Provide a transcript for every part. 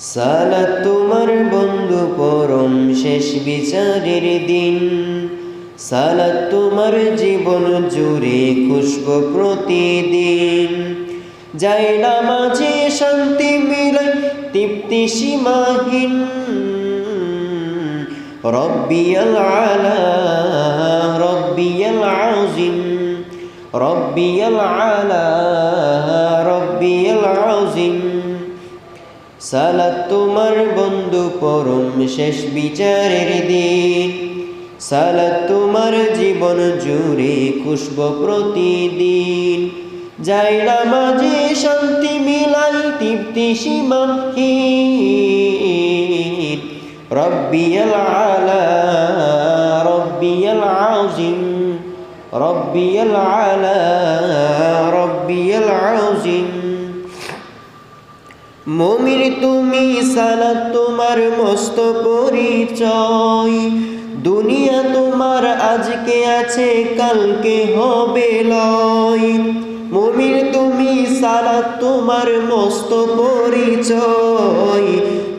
সালাত তোমার বন্ধু পরম শেষ বিচারের দিন। সালাত তোমার জীবন জুড়ে খুশব প্রতিদিন। যাই নামাজে শান্তি মিলাই তৃপ্তি সীমাহীন। রব্বিয়াল আলা, রব্বিয়াল আযিম রব্বিয়াল আলা। সালাত তোমার বন্ধু পরম শেষ বিচারের দিন। সালাত তোমার জীবন জুড়ে খুশব প্রতিদিন। যাই নামাজে শান্তি মিলাই তৃপ্তি সীমাহীন। রব্বিয়াল আলা, রব্বিয়াল আযিম রব্বিয়াল আলা, রব্বিয়াল মমির তুমি সালাত তোমার মস্ত পরিচয়। দুনিয়া তোমার আজকে আছে কালকে হবে লয়। মমির তুমি সালাত তোমার মস্ত পরিচয়।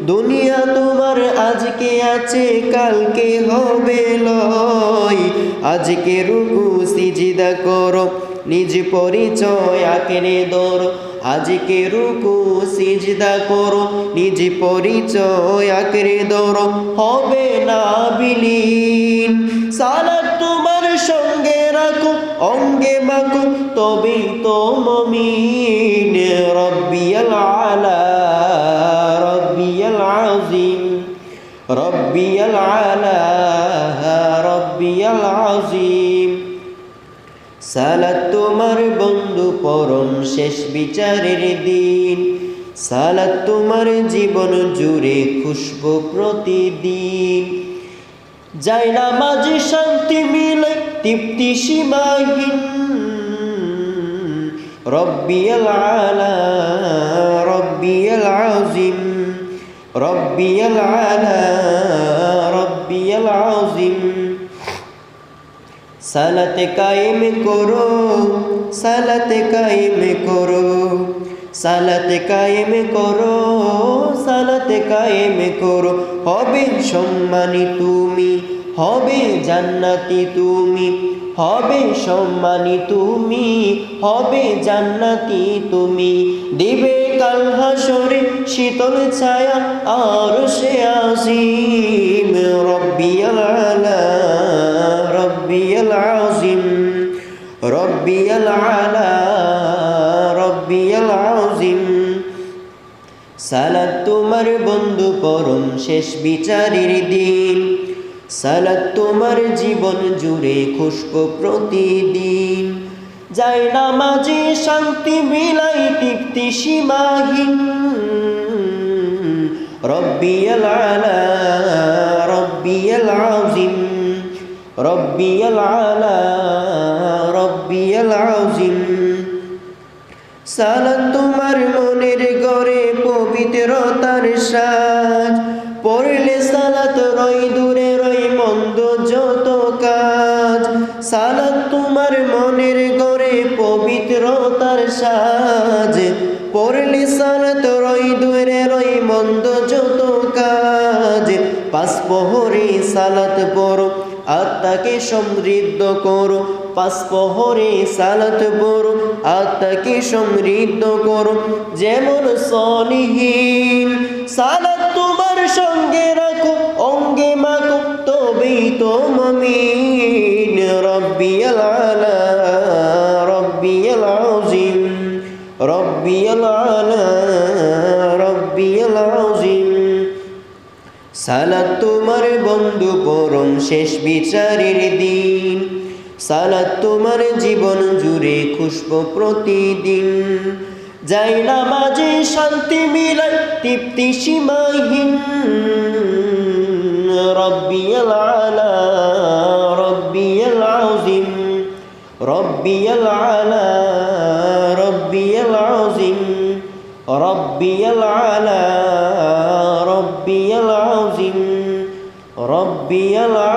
দুনিয়া তোমার, আজকে আছে, কালকে হবে লয়। আজকে রুকু, সিজিদা করো, নিজ পরিচয় আকেরে দর আজকে রুকু, সিজদা করো, নিজ পরিচয় আকেরে দর হবে না বিলীন রাখো অঙ্গে মাখো তবেই তো রব্বিয়াল আলা রব্বিয়াল আলা আযিম। সালাত তোমার বন্ধু পরম শেষ বিচারের দিন। সালাত তোমার জীবন জুড়ে খুশব প্রতিদিন। যাই না মাঝে শান্তি মিলে তৃপ্তি সীমাহীন রব্বিয়াল আলা, রব্বিয়াল আযিম, রব্বিয়াল আলা, রব্বিয়াল আযিম। সালাতে কায়েম করো, সালাতে কায়েম করো, সালাতে কায়েম করো, সালাতে কায়েম করো। হবে সম্মানী তুমি হবে জান্নাতি তুমি, হবে সম্মানী তুমি, হবে জান্নাতি তুমি। দিবে কাল হাসরে শীতল ছায়া, আর সে আসিম রব্বিয়াল আলা, রব্বিয়াল আযিম রব্বিয়াল আলা, রব্বিয়াল আযিম সালাত তোমার বন্ধু পরম শেষ বিচারের দিন। সালাত তোমার জীবন জুড়ে খুশব প্রতিদিন। যাই নামাজে শান্তি বিলাই তৃপ্তি সীমাহীন। রব্বিয়াল আযিম। রব্বিয়াল আলা, রব্বিয়াল আযিম। সালাত তোমার মনের গড়ে পবিত্রতার সাজ সাজ, পড়লে সালাত রই রই মন্দ যত কাজ। পাঁচ পহরে সালাত আত্মাকে সমৃদ্ধ করো। পাঁচ পহরে সালাত আত্মাকে সমৃদ্ধ করো। যেমন সলিহীন সালাত তোমার সঙ্গে রাখো, অঙ্গে মাখো, তবেই তো মমিন। রব্বিয়াল সালাত তোমার বন্ধু পরম শেষ বিচারের দিন। সালাত তোমার জীবন জুড়ে খুশব প্রতিদিন। যাই নামাজে শান্তি মিলাই তৃপ্তি সীমাহীন। রব্বিয়াল আলা, রব্বিয়াল আযিম। রব্বিয়াল আলা, রব্বিয়াল আযিম। রব্বিয়াল আলা রব্বিয়াল আযিম রব্বিয়াল